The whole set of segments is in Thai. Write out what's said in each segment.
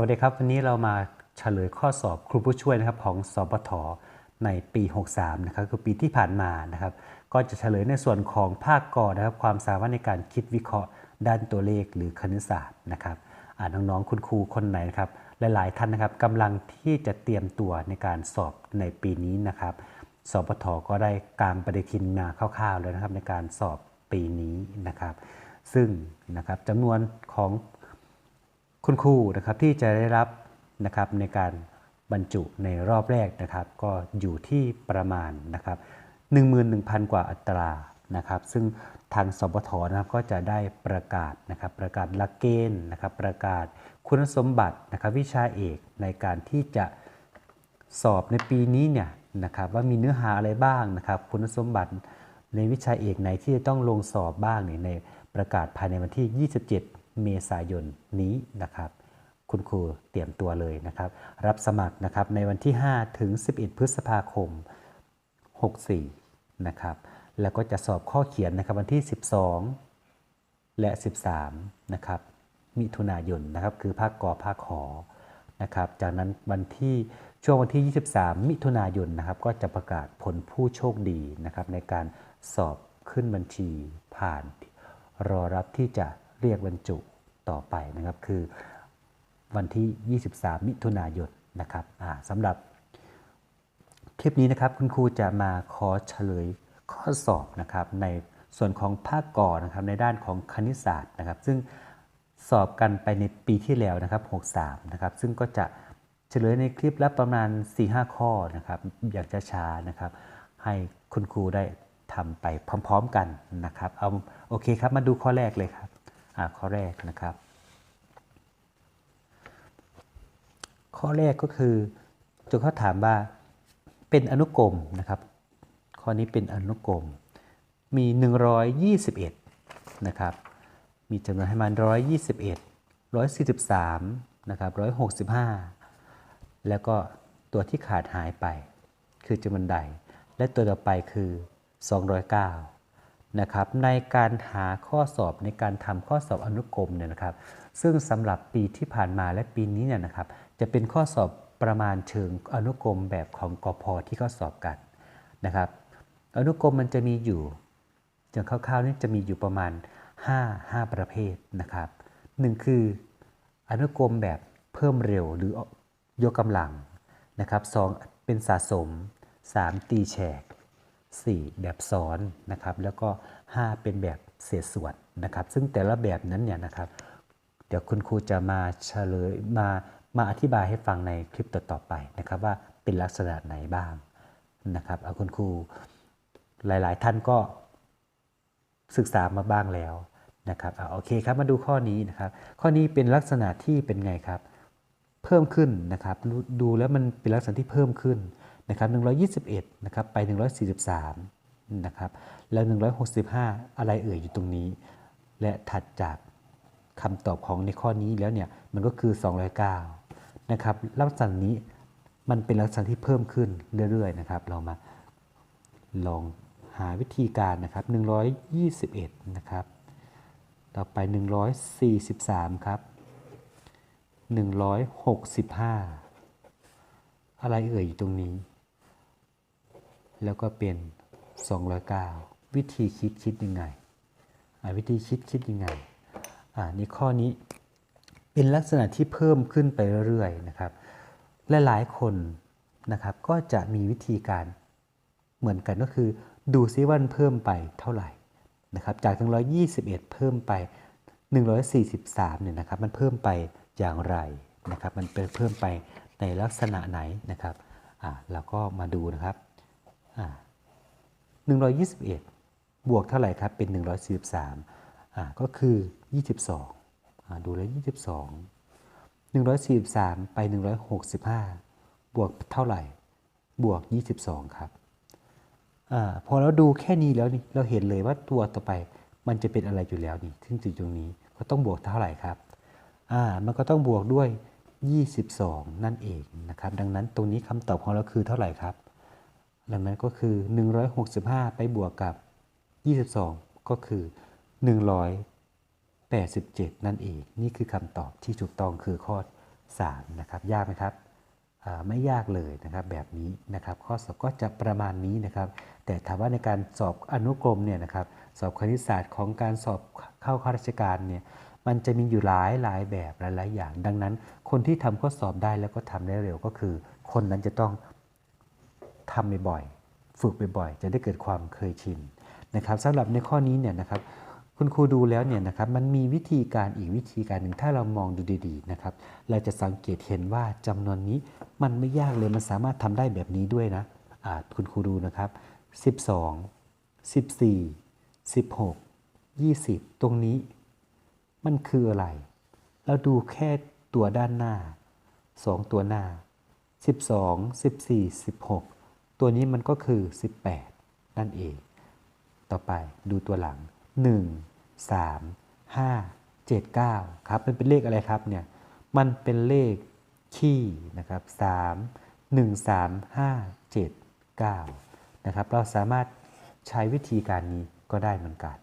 วัสดีครับ วันนี้เรามาเฉลยข้อสอบครูผู้ช่วยนะครับของสปทในปี 63 นะครับคือปีที่ผ่านมานะครับ ก็จะเฉลยในส่วนของภาคกอนะครับความสามารถในการคิดวิเคราะห์ ด้านตัวเลขหรือคณิตศาสตร์นะครับอ่าน้องๆคุณครูคนไหนนะครับหลายๆท่านนะครับกำลังที่จะเตรียมตัวในการสอบในปีนี้นะครับสปทก็ได้กางปฏิทินมาคร่าวๆแล้วนะครับในการสอบปีนี้นะครับ ซึ่งนะครับจำนวนของ คุณครูนะครับที่จะได้รับนะครับในการบรรจุในรอบแรกนะครับก็อยู่ที่ประมาณนะครับ11,000 กว่าอัตรานะครับ ซึ่งทางสปทนะครับก็จะได้ประกาศนะครับประกาศหลักเกณฑ์นะครับประกาศคุณสมบัตินะครับวิชาเอกในการที่จะสอบในปีนี้เนี่ยนะครับว่ามีเนื้อหาอะไรบ้างนะครับ คุณสมบัติในวิชาเอกไหนที่จะต้องลงสอบบ้างเนี่ยในประกาศภายในวันที่ 27 เมษายนนี้นะครับ คุณครูเตรียมตัวเลยนะครับ รับสมัครนะครับในวันที่ 5 ถึง 11 พฤษภาคม 64 นะครับ แล้วก็จะสอบข้อเขียนนะครับวันที่ 12 และ 13 นะครับ มิถุนายนนะครับคือภาคกอภาคขอนะครับ จากนั้นวันที่ช่วงวันที่ 23 มิถุนายนนะครับก็จะประกาศผลผู้โชคดีนะครับในการสอบขึ้นบัญชีผ่านรอรับที่จะ เรียกบรรจุต่อไปนะครับ คือวันที่ 23 มิถุนายนนะครับสำหรับคลิปนี้นะครับคุณครูจะมาขอเฉลยข้อสอบนะครับในส่วนของภาคก่อนะครับในด้านของคณิตศาสตร์นะครับ ซึ่งสอบกันไปในปีที่แล้วนะครับ 63 นะครับ ซึ่งก็จะเฉลยในคลิปละประมาณ 4-5 ข้อนะครับ อยากจะช้าๆนะครับ ให้คุณครูได้ทำไปพร้อม ๆ กันนะครับ เอาโอเคครับ มาดูข้อแรกเลยครับ ข้อแรกนะครับ ข้อแรกก็คือโจทย์เขาถามว่าเป็นอนุกรมนะครับ ข้อนี้เป็นอนุกรมมี 121 นะครับ มีจำนวนให้มัน 121 143 นะครับ 165 แล้วก็ตัวที่ขาดหายไป คือจำนวนใด และตัวต่อไปคือ 209 นะครับในการหาข้อสอบในการทำข้อสอบอนุกรมเนี่ยนะครับ ซึ่งสำหรับปีที่ผ่านมาและปีนี้เนี่ยนะครับ จะเป็นข้อสอบประมาณเชิงอนุกรมแบบของกพที่เขาสอบกันนะครับอนุกรมมันจะมีอยู่อย่างคร่าวๆนี่จะมีอยู่ประมาณ 5 5 ประเภทนะครับหนึ่งคืออนุกรมแบบเพิ่มเร็วหรือยกกำลังนะครับสองเป็นสะสม 3 ตีแฉก 4 แบบซ้อนนะครับแล้วก็ 5 เป็นแบบเศษส่วนนะครับซึ่งแต่ละแบบนั้นเนี่ยนะครับเดี๋ยวคุณครูจะมาเฉลยมามาอธิบายให้ฟังในคลิปต่อๆไปนะครับว่าเป็นลักษณะไหนบ้างนะครับเอาคุณครูหลายๆ ท่านก็ศึกษามาบ้างแล้วนะครับเอาโอเคครับมาดูข้อนี้นะครับ ข้อนี้เป็นลักษณะที่เป็นไงครับ เพิ่มขึ้นนะครับดูแล้วมันเป็นลักษณะที่เพิ่มขึ้น นะครับ121นะครับไป 143นะครับแล้ว 165 อะไรเอ่ยอยู่ตรงนี้ และถัดจากคำตอบของในข้อนี้แล้วเนี่ยมันก็คือ 209นะครับลักษณะนี้มันเป็นลักษณะที่เพิ่มขึ้นเรื่อยๆนะครับเรามาลองหาวิธีการนะครับ 121 นะครับ ต่อไป 143 ครับ 165 อะไรเอ่ยอยู่ตรงนี้ แล้วก็เป็น 209 วิธีคิดคิดยังไง วิธีคิดคิดยังไงอ่านี่ข้อนี้เป็นลักษณะที่เพิ่มขึ้นไปเรื่อยๆนะครับและหลายคนนะครับก็จะมีวิธีการเหมือนกันก็คือ ดูซิวันเพิ่มไปเท่าไหร่นะครับจาก121 เพิ่มไป 143เนี่ยนะครับมันเพิ่มไปอย่างไรนะครับมันเป็นเพิ่มไปในลักษณะไหนนะครับอ่าเราก็มาดูนะครับ 121 บวกเท่าไหร่ครับ เป็น 143อ่าก็คือ 22อ่าดูแล้ว 22 143 ไป 165 บวกเท่าไหร่ บวก 22 ครับอาพอเราดูแค่นี้แล้วนี่เราเห็นเลยว่าตัวต่อไปมันจะเป็นอะไรอยู่แล้วนี่ซึ่งจุดตรงนี้ก็ต้องบวกเท่าไหร่ครับอ่ามันก็ต้องบวกด้วย 22 นั่นเองนะครับ ดังนั้นตรงนี้คำตอบของเราคือเท่าไหร่ครับ ดังนั้นก็คือ 165 ไปบวกกับ 22 ก็คือ 187 นั่นเอง นี่คือคำตอบที่ถูกต้องคือข้อ 3 นะครับ ยากไหมครับไม่ยากเลยนะครับแบบนี้นะครับข้อสอบก็จะประมาณนี้นะครับ แต่ถามว่าในการสอบอนุกรมเนี่ยนะครับสอบคณิตศาสตร์ของการสอบเข้าข้าราชการเนี่ยมันจะมีอยู่หลายหลายแบบหลายๆอย่าง ดังนั้น คนที่ทำข้อสอบได้แล้วก็ทำได้เร็วก็คือ คนนั้นจะต้อง ทำบ่อยๆฝึกบ่อยๆจะได้เกิดความเคยชินนะครับสำหรับในข้อนี้เนี่ยนะครับคุณครูดูแล้วเนี่ยนะครับมันมีวิธีการอีกวิธีการหนึ่งถ้าเรามองดูดีๆนะครับเราจะสังเกตเห็นว่าจำนวนนี้มันไม่ยากเลยมันสามารถทำได้แบบนี้ด้วยนะอ่าคุณครูดูนะครับ 12 14 16 20 ตรงนี้ มันคืออะไร เราดูแค่ตัวด้านหน้า 2 ตัวหน้า 12 14 16 ตัวนี้มันก็คือ 18 นั่นเอง ต่อไปดูตัวหลัง 1 3 5 7 9ครับมันเป็นเลขอะไรครับเนี่ยมันเป็นเลขขี้นะครับ 3 1 3 5 7 9นะครับเราสามารถใช้วิธีการนี้ก็ได้เหมือนกัน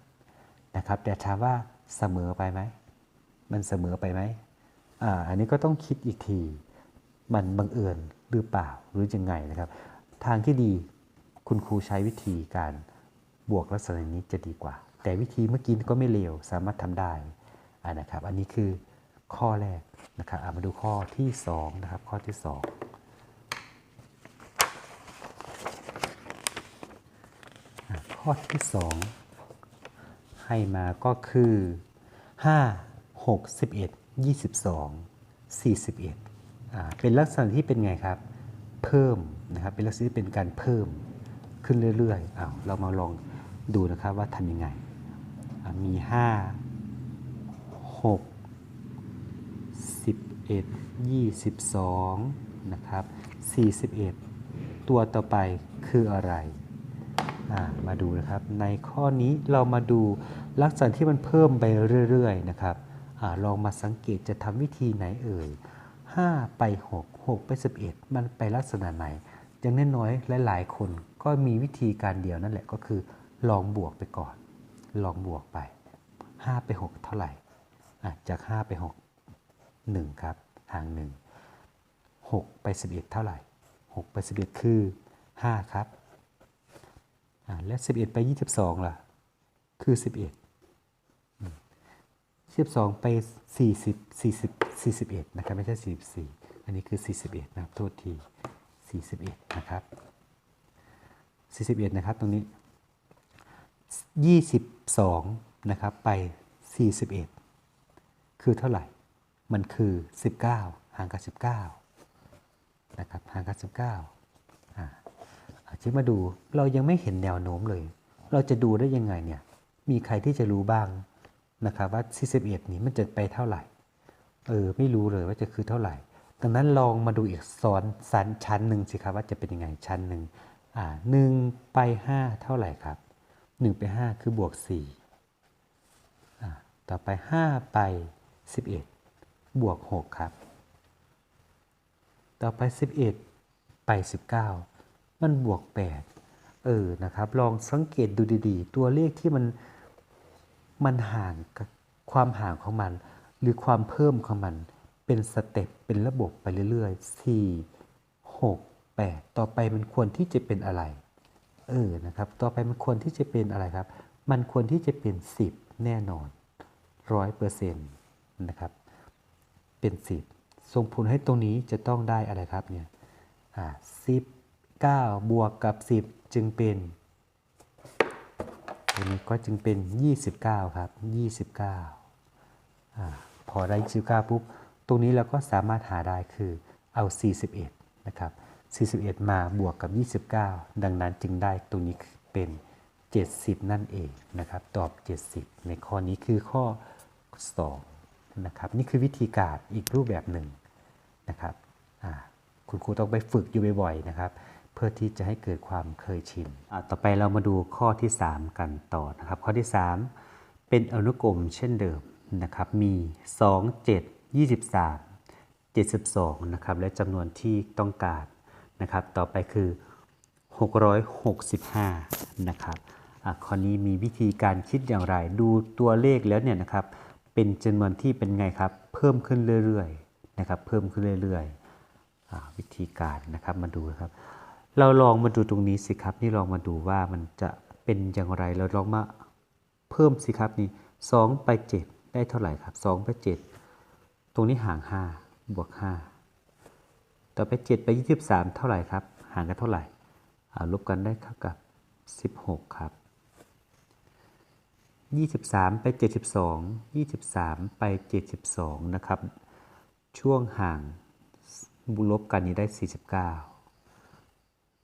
นะครับแต่ถามว่าเสมอไปไหม มันเสมอไปไหมอ่าอันนี้ก็ต้องคิดอีกที มันบังเอิญหรือเปล่าหรือยังไงนะครับ ทางที่ดีคุณครูใช้วิธีการบวกลักษณะนี้จะดีกว่า แต่วิธีเมื่อกี้ก็ไม่เลวสามารถทำได้นะครับ อันนี้คือข้อแรกนะครับมาดูข้อที่สองนะครับข้อที่สองข้อที่สองให้มาก็คือ 5 6 11 22 41อ่าเป็นลักษณะที่เป็นไงครับ เพิ่มนะครับเป็นลักษณะที่เป็นการเพิ่มขึ้นเรื่อยๆอ้าวเรามาลองดูนะครับว่าทำยังไงอ่ามี 5 6 11 22นะครับ41 ตัวต่อไปคืออะไรมาดูนะครับ ในข้อนี้เรามาดูลักษณะที่มันเพิ่มไปเรื่อยๆนะครับอลองมาสังเกตจะทำวิธีไหนเอ่ย 5 ไป 6 6 ไป 11 มันไปลักษณะไหน อย่างน้อยๆหลาย ๆ คนก็มีวิธีการเดียวนั่นแหละก็คือ ลองบวกไปก่อน ลองบวกไป 5 ไป 6 เท่าไหร่จาก 5 ไป 6 1 ครับห่าง 1 6 ไป 11 เท่าไหร่ 6 ไป 11 คือ 5 ครับอะและ 11 ไป 22 ล่ะ คือ 11อืม12 ไป 40 40 41 นะครับ ไม่ใช่ 44 อันนี้คือ 41 นะครับ โทษที 41 นะครับ 41 นะครับ ตรงนี้ 22 นะครับ ไป 41 คือเท่าไหร่ มันคือ 19 ห่างกับ 19 นะครับ ห่างกับ 19อ่าอาที่มาดู เรายังไม่เห็นแนวโน้มเลย เราจะดูได้ยังไงเนี่ย มีใครที่จะรู้บ้างนะครับว่า 41 นี้มันจะไปเท่าไหร่ เออ ไม่รู้เลยว่าจะคือเท่าไหร่ ดังนั้นลองมาดูอีกซ้อนสันชั้นหนึ่งสิครับว่าจะเป็นยังไงชั้นหนึ่งอ่าหนึ่งไป5เท่าไหร่ครับ1ไป5คือบวก4อ่าต่อไป5ไป11บเอ็ดบวก6ครับ ต่อไป11ไป19มันบวก8เออนะครับ ลองสังเกตดูดีๆ ตัวเลขที่มันมันห่างความห่างของมัน หรือความเพิ่มของมัน เป็นสเต็ปเป็นระบบไปเรื่อยๆ 4 6 8 ต่อไปมันควรที่จะเป็นอะไร เออ นะครับ ต่อไปมันควรที่จะเป็นอะไรครับ มันควรที่จะเป็น 10 แน่นอนร้อยเปอร์เซ็นต์นะครับ เป็น 10 ส่งผลให้ตรงนี้จะต้องได้อะไรครับเนี่ย อ่า19บวกกับ 10 จึงเป็นตรงนี้ก็จึงเป็น 29 ครับ 29อาพอได้29ปุ๊บ ตรงนี้เราก็สามารถหาได้คือเอา 41 นะครับ 41 มาบวกกับ 29 ดังนั้นจึงได้ตรงนี้เป็น 70 นั่นเองนะครับ ตอบ 70 ในข้อนี้คือข้อ 2 นะครับ นี่คือวิธีการอีกรูปแบบหนึ่งนะครับคุณครูต้องไปฝึกอยู่บ่อยๆนะครับ เพื่อที่จะให้เกิดความเคยชินต่อไปเรามาดูข้อที่ 3 กันต่อนะครับ ข้อที่ 3 เป็นอนุกรมเช่นเดิมนะครับ มี 2 7 23 72 นะครับ และจำนวนที่ต้องการนะครับ ต่อไปคือ 665 นะครับข้อนี้มีวิธีการคิดอย่างไร ดูตัวเลขแล้วเนี่ยนะครับ เป็นจำนวนที่เป็นไงครับ เพิ่มขึ้นเรื่อยๆนะครับ เพิ่มขึ้นเรื่อยๆ วิธีการนะครับมาดูครับ เราลองมาดูตรงนี้สิครับ นี่ลองมาดูว่ามันจะเป็นอย่างไร เราลองมาเพิ่มสิครับนี่สองไปเจ็ดได้เท่าไหร่ครับสองไปเจ็ด ตรงนี้ห่างห้าบวกห้าต่อไปเจ็ดไปยี่สิบสามเท่าไหร่ครับ ห่างกันเท่าไหร่ลบกันได้เท่ากับสิบหกครับยี่สิบสามไปเจ็ดสิบสองยี่สิบสามไปเจ็ดสิบสองนะครับ ช่วงห่างบลบกันนี้ได้สี่สิบเก้า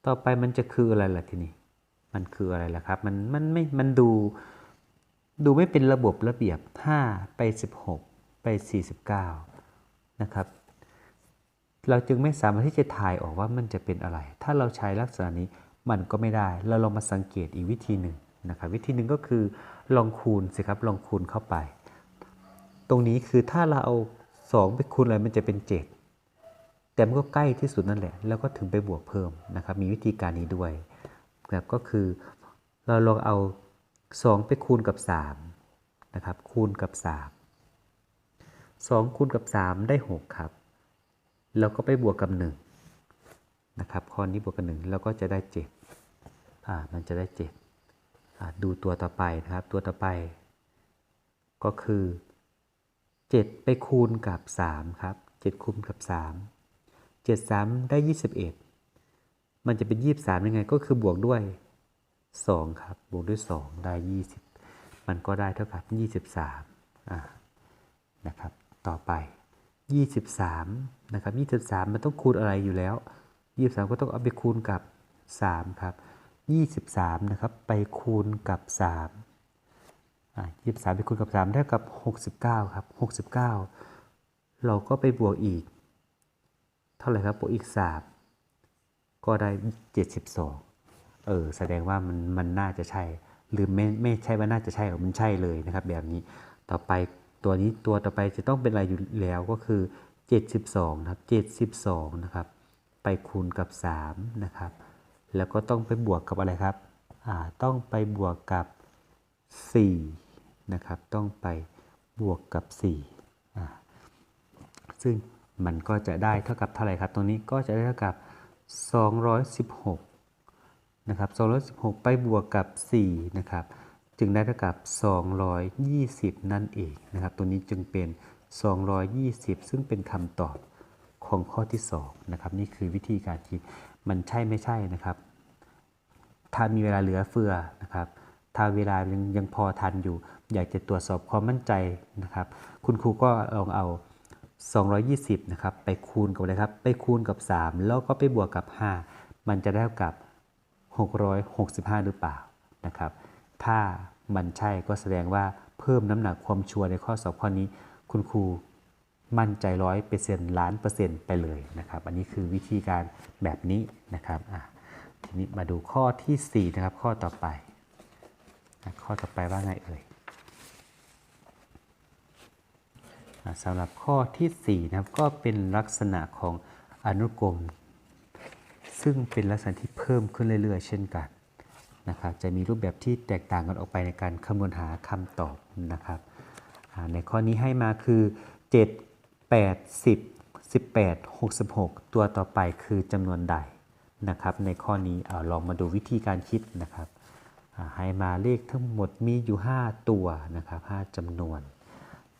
ต่อไปมันจะคืออะไรล่ะทีนี้ มันคืออะไรล่ะครับ มันมันไม่ มันดู ดูไม่เป็นระบบระเบียบ 5 ไป 16 ไป 49 นะครับ เราจึงไม่สามารถที่จะถ่ายออกว่ามันจะเป็นอะไร ถ้าเราใช้ลักษณะนี้มันก็ไม่ได้ เราลองมาสังเกตอีกวิธีหนึ่งนะครับ วิธีหนึ่งก็คือลองคูณสิครับ ลองคูณเข้าไป ตรงนี้คือถ้าเราเอา 2 ไปคูณอะไรมันจะเป็น 7 แต่มันก็ใกล้ที่สุดนั่นแหละ แล้วก็ถึงไปบวกเพิ่มนะครับ มีวิธีการนี้ด้วยนะครับก็คือเราลองเอา 2 ไปคูณกับ3นะครับ คูณกับ 3 2คูณกับ 3 ได้ 6 ครับ แล้วก็ไปบวกกับ 1 นะครับ ข้อนี้บวกกับ 1 แล้วก็จะได้ 7 อ่า มันจะได้7อ่าดูตัวต่อไปนะครับ ตัวต่อไป ก็คือ 7 ไปคูณกับ 3 ครับ 7 คูณกับ 3 7 3 ได้ 21 มันจะเป็น 23 ยังไง ก็คือบวกด้วย 2 ครับ บวกด้วย 2 ได้ 20 มันก็ได้เท่ากับ 23 อ่านะครับ ต่อไป 23นะครับ23 มันต้องคูณอะไรอยู่แล้ว 23 ก็ต้องเอาไปคูณกับ 3 ครับ 23นะครับไปคูณกับ3อ่า23 ไปคูณกับ 3 ได้กับ 69 ครับ 69 เราก็ไปบวกอีก เท่าไหร่ครับบวกอีก 3 ก็ได้ 72 เออแสดงว่ามันมันน่าจะใช่หรือไม่ไม่ใช่ว่าน่าจะใช่หรอกมันใช่เลยนะครับ แบบนี้ต่อไป ตัวนี้ตัวต่อไปจะต้องเป็นอะไรอยู่แล้วก็คือ 72 นะครับ72 นะครับ ไปคูณกับ 3 นะครับ แล้วก็ต้องไปบวกกับอะไรครับอ่าต้องไปบวกกับ 4 นะครับ ต้องไปบวกกับ4อ่าซึ่งมันก็จะได้เท่ากับเท่าไหร่ครับ ตรงนี้ก็จะได้เท่ากับ 216 นะครับ 216 ไปบวกกับ 4 นะครับ จึงได้เท่ากับ 220 นั่นเองนะครับ ตัวนี้จึงเป็น 220 ซึ่งเป็นคำตอบของข้อที่2นะครับ นี่คือวิธีการคิด มันใช่ไม่ใช่นะครับ ถ้ามีเวลาเหลือเฟือนะครับ ถ้าเวลายังยังพอทันอยู่ อยากจะตรวจสอบความมั่นใจนะครับ คุณครูก็ลองเอา 220 นะครับ ไปคูณกับอะไรครับ ไปคูณกับ 3 แล้วก็ไปบวกกับ 5 มันจะได้เท่ากับ 665 หรือเปล่านะครับ ถ้ามันใช่ก็แสดงว่าเพิ่มน้ำหนักความชัวร์ในข้อสอบข้อนี้ คุณครูมั่นใจร้อยเปอร์เซ็นต์ล้านเปอร์เซ็นต์ไปเลยนะครับ อันนี้คือวิธีการแบบนี้นะครับทีนี้มาดูข้อทีสี่4 นะครับ ข้อต่อไป ข้อต่อไปว่าไงเอ่ยสำหรับข้อทีสี่ 4 นะครับ ก็เป็นลักษณะของอนุกรม ซึ่งเป็นลักษณะที่เพิ่มขึ้นเรื่อยๆ เช่นกัน นะครับจะมีรูปแบบที่แตกต่างกันออกไปในการคำนวณหาคำตอบนะครับในข้อนี้ให้มาคือ 7 8 10 18 66 ตัวต่อไปคือจำนวนใดนะครับ ในข้อนี้เอาลองมาดูวิธีการคิดนะครับให้มาเลขทั้งหมดมีอยู่ 5 ตัวนะครับ5จำนวน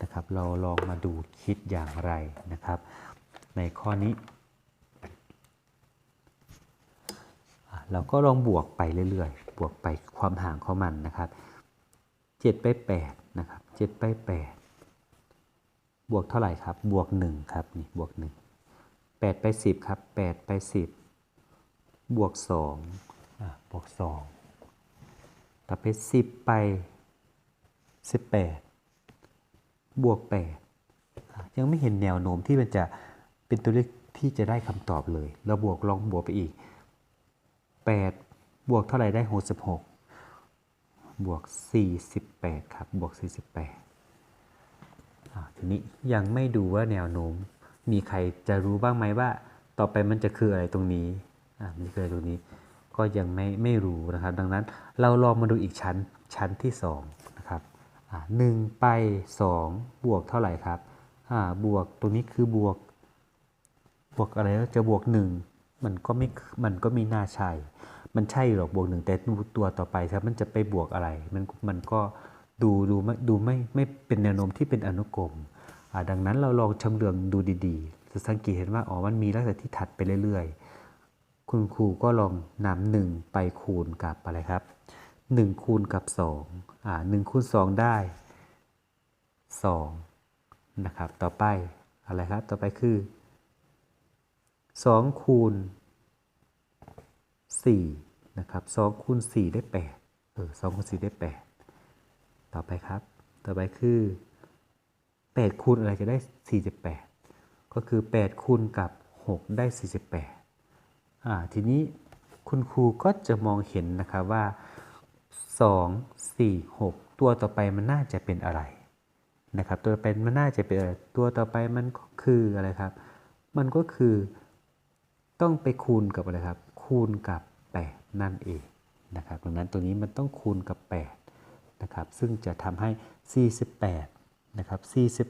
นะครับ เราลองมาดูคิดอย่างไรนะครับ ในข้อนี้ เราก็ลองบวกไปเรื่อยๆ บวกไปความห่างของมันนะครับ7ไป8นะครับ7ไป8บวกเท่าไหร่ครับ บวก1ครับนี่บวก1 8ไป10ครับ8ไป10บวก2อะบวก2ต่อไป10ไป18บวก8อะยังไม่เห็นแนวโน้มที่มันจะเป็นตัวเลขที่จะได้คำตอบเลย เราบวกลองบวกไปอีก8 บวกเท่าไหร่ได้ 66 บวก 48 ครับ บวก 48อ่าทีนี้ยังไม่ดูว่าแนวโน้ม มีใครจะรู้บ้างไหมว่า ต่อไปมันจะคืออะไรตรงนี้อ่ามันคืออะไรตรงนี้ ก็ยังไม่ไม่รู้นะครับ ดังนั้นเราลองมาดูอีกชั้นชั้นที่ 2 นะครับอ่าหนึ่งไป 2 บวกเท่าไหร่ครับอ่าบวกตรงนี้คือบวก บวกอะไรแล้วจะบวกหนึ่งมันก็ไม่มันก็ไม่น่าใช่ มันใช่หรอกบวกหนึ่งแต่ตัวต่อไปครับมันจะไปบวกอะไร มันมันก็ดูดูไม่ดูไม่ไม่เป็นแนวโน้มที่เป็นอนุกรมอ่าดังนั้นเราลองชำเลืองดูดีๆจะสังเกตเห็นว่าอ๋อมันมีลักษณะที่ถัดไปเรื่อยๆ คุณครูก็ลองนำหนึ่งไปคูณกับอะไรครับหนึ่งคูณกับสองอ่าหนึ่งคูณสองได้สองนะครับต่อไปอะไรครับต่อไปคือสองคูณ สี่นะครับสองคูณสี่ได้แปดเออสองคูณสี่ได้แปดต่อไปครับ ต่อไปคือแปดคูณอะไรจะได้สี่สิบแปดก็คือแปดคูณกับหกได้สี่สิบแปดอ่าทีนี้คุณครูก็จะมองเห็นนะครับว่าสองสี่หกตัวต่อไปมันน่าจะเป็นอะไรนะครับ ตัวเป็นมันน่าจะเป็นอะไรตัวต่อไปมันก็คืออะไรครับ มันก็คือต้องไปคูณกับอะไรครับ คูณกับ 8 นั่นเองนะครับดังนั้นตัวนี้มันต้องคูณกับ 8 นะครับ ซึ่งจะทำให้ 48 นะครับ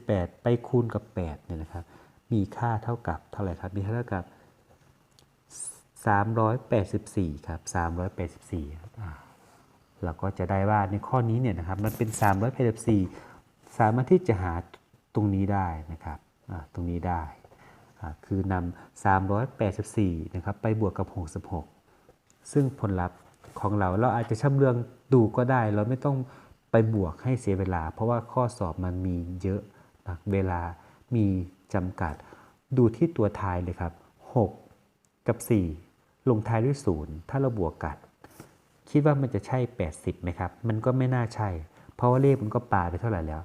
48 ไปคูณกับ 8 เนี่ยนะครับ มีค่าเท่ากับเท่าไหร่ครับ มีค่าเท่ากับ 384 ครับ 384เราก็จะได้ว่าในข้อนี้เนี่ยนะครับ มันเป็น 384 สามารถที่จะหาตรงนี้ได้นะครับ ตรงนี้ได้ คือนำ384นะครับไปบวกกับ 66 ซึ่งผลลัพธ์ของเราเราอาจจะชำเลืองดูก็ได้ เราไม่ต้องไปบวกให้เสียเวลา เพราะว่าข้อสอบมันมีเยอะนะเวลามีจำกัด ดูที่ตัวท้ายเลยครับ 6 กับ 4 ลงท้ายด้วย 0 ถ้าเราบวกกัน คิดว่ามันจะใช่ 80ไหมครับ มันก็ไม่น่าใช่ เพราะว่าเลขมันก็ปาไปเท่าไหร่แล้ว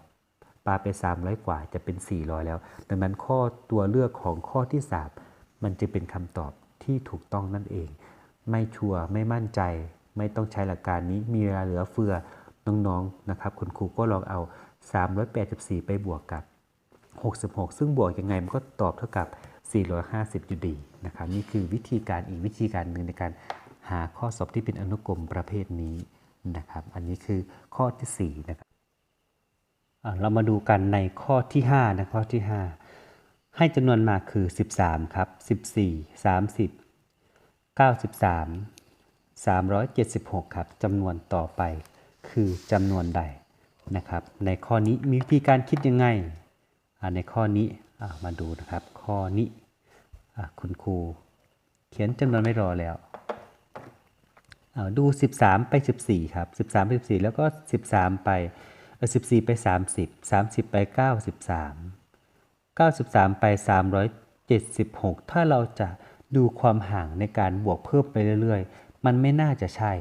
ปลาไป 300 กว่าจะเป็น 400 แล้ว ดังนั้นข้อตัวเลือกของข้อที่ 3 มันจะเป็นคำตอบที่ถูกต้องนั่นเอง ไม่ชัวร์ไม่มั่นใจ ไม่ต้องใช้หลักการนี้มีเวลาเหลือเฟือน้องๆนะครับ คุณครูก็ลองเอา 384 ไปบวกกับ 66 ซึ่งบวกยังไงมันก็ตอบเท่ากับ 450อยู่ดีนะครับนี่คือวิธีการอีกวิธีการหนึ่งในการหาข้อสอบที่เป็นอนุกรมประเภทนี้นะครับ อันนี้คือข้อที่ 4 นะครับ เรามาดูกันในข้อที่5นะข้อที่ 5 ให้จำนวนมาคือ 13 ครับ 14 30 93 376 ครับจำนวนต่อไปคือจำนวนใดนะครับ ในข้อนี้มีวิธีการคิดยังไง ในข้อนี้มาดูนะครับ ข้อนี้คุณครูเขียนจำนวนไม่รอแล้วดู 13 ไป 14 ครับ 13 ไป 14 แล้วก็ 13 ไป เออ14ไป30 30ไป93 93ไป376ถ้าเราจะดูความห่างในการบวกเพิ่มไปเรื่อยๆ มันไม่น่าจะใช่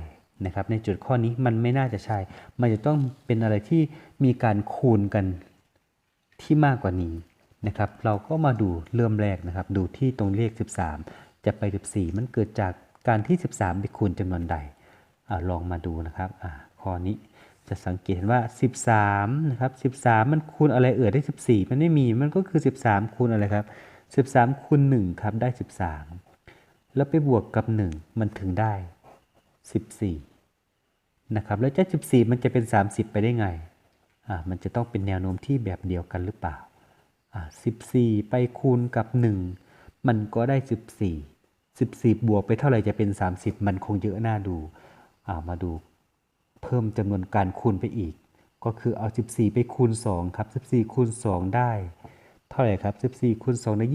นะครับในจุดข้อนี้มันไม่น่าจะใช่ มันจะต้องเป็นอะไรที่มีการคูณกันที่มากกว่านี้นะครับ เราก็มาดูเริ่มแรกนะครับ ดูที่ตรงเลข 13 จะไป 14 มันเกิดจากการที่ 13 ไปคูณจำนวนใดอลองมาดูนะครับอข้อนี้ จะสังเกตเห็นว่า 13นะครับ13 มันคูณอะไรเอ่ยได้ 14 มันไม่มีมันก็คือ 13 คูณอะไรครับ 13คูณ1ครับได้ 13 แล้วไปบวกกับ 1 มันถึงได้ 14นะครับแล้วจะ14 มันจะเป็น 30 ไปได้ไงอ่ามันจะต้องเป็นแนวโน้มที่แบบเดียวกันหรือเปล่าอ่า14 ไปคูณกับ 1 มันก็ได้ 14 14 บวกไปเท่าไหร่จะเป็น 30 มันคงเยอะน่าดูอ่ามาดู เพิ่มจำนวนการคูณไปอีก ก็คือเอา 14 ไปคูณ 2 ครับ 14 คูณ 2 ได้ เท่าไหร่ครับ 14 คูณ 2 ได้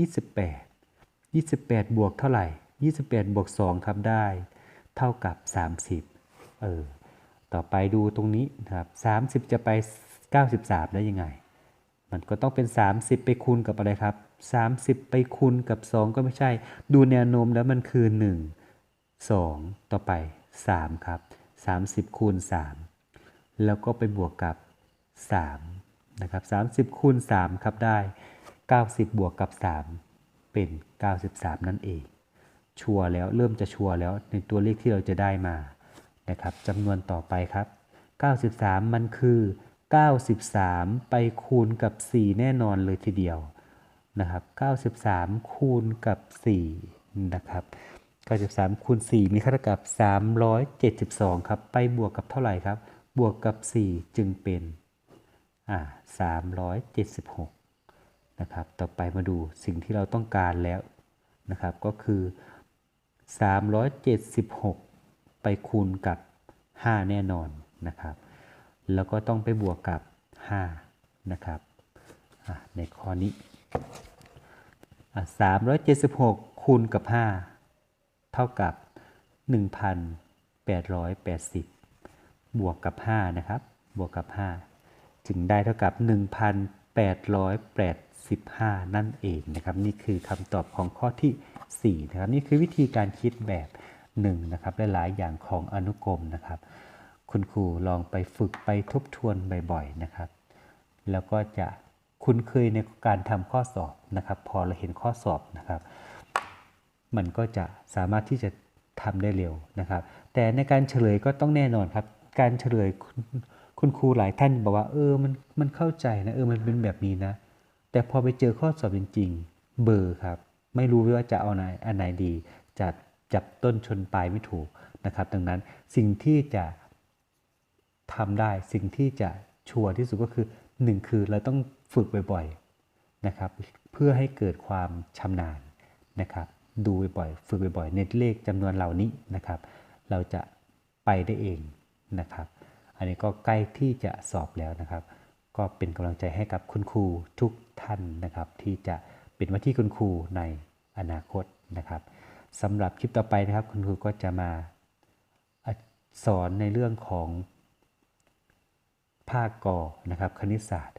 28 28 บวกเท่าไหร่ 28 บวก 2 ครับได้ เท่ากับ 30 เออ ต่อไปดูตรงนี้นะครับ 30 จะไป 93 ได้ยังไง มันก็ต้องเป็น 30 ไปคูณกับอะไรครับ 30 ไปคูณกับ 2 ก็ไม่ใช่ ดูแนวโน้มแล้วมันคือ 1 2 ต่อไป 3 ครับ 30 คูณ 3 แล้วก็ไปบวกกับ 3 นะครับ 30 คูณ 3 ครับได้ 90 บวกกับ 3 เป็น 93 นั่นเอง ชัวร์แล้วเริ่มจะชัวร์แล้วในตัวเลขที่เราจะได้มา นะครับจำนวนต่อไปครับ 93 มันคือ 93 ไปคูณกับ 4 แน่นอนเลยทีเดียวนะครับ 93 คูณกับ 4 นะครับ 93คูณ4มีค่าเท่ากับ 372 ครับ ไปบวกกับเท่าไหร่ครับ บวกกับ 4 จึงเป็นอ่า376 นะครับ ต่อไปมาดูสิ่งที่เราต้องการแล้วนะครับ ก็คือ 376 ไปคูณกับ 5 แน่นอนนะครับ แล้วก็ต้องไปบวกกับ 5 นะครับในข้อนี้อะ376 คูณกับ 5 เท่ากับ 1,880 บวกกับ 5 นะครับ บวกกับ 5 จึงได้เท่ากับ 1,885 นั่นเองนะครับ นี่คือคำตอบของข้อที่ 4 นะครับ นี่คือวิธีการคิดแบบ1นะครับหลายๆอย่างของอนุกรมนะครับ คุณครูลองไปฝึกไปทบทวนบ่อยๆนะครับ แล้วก็จะคุ้นเคยในการทำข้อสอบนะครับ พอเราเห็นข้อสอบนะครับ มันก็จะสามารถที่จะทำได้เร็วนะครับ แต่ในการเฉลยก็ต้องแน่นอนครับ การเฉลยคุณคุณครูหลายท่านบอกว่า เออมันมันเข้าใจนะเออมันเป็นแบบนี้นะ แต่พอไปเจอข้อสอบจริงๆเบอร์ครับ ไม่รู้ว่าจะเอาไหนอันไหนดีจะจับต้นชนปลายไม่ถูกนะครับ ดังนั้นสิ่งที่จะทำได้สิ่งที่จะชัวร์ที่สุดก็คือ 1 คือเราต้องฝึกบ่อยๆนะครับ เพื่อให้เกิดความชำนาญนะครับ ดูบ่อยๆฝึกบ่อยๆเน้นเลขจำนวนเหล่านี้นะครับ เราจะไปได้เองนะครับ อันนี้ก็ใกล้ที่จะสอบแล้วนะครับ ก็เป็นกำลังใจให้กับคุณครูทุกท่านนะครับ ที่จะเป็นว่าที่คุณครูในอนาคตนะครับสำหรับคลิปต่อไปนะครับ คุณครูก็จะมาสอนในเรื่องของภาคกอนะครับคณิตศาสตร์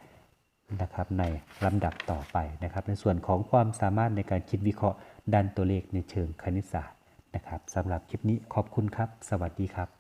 นะครับในลำดับต่อไปนะครับ ในส่วนของความสามารถในการคิดวิเคราะห์ ด้านตัวเลขในเชิงคณิตศาสตร์นะครับสำหรับคลิปนี้ขอบคุณครับ สวัสดีครับ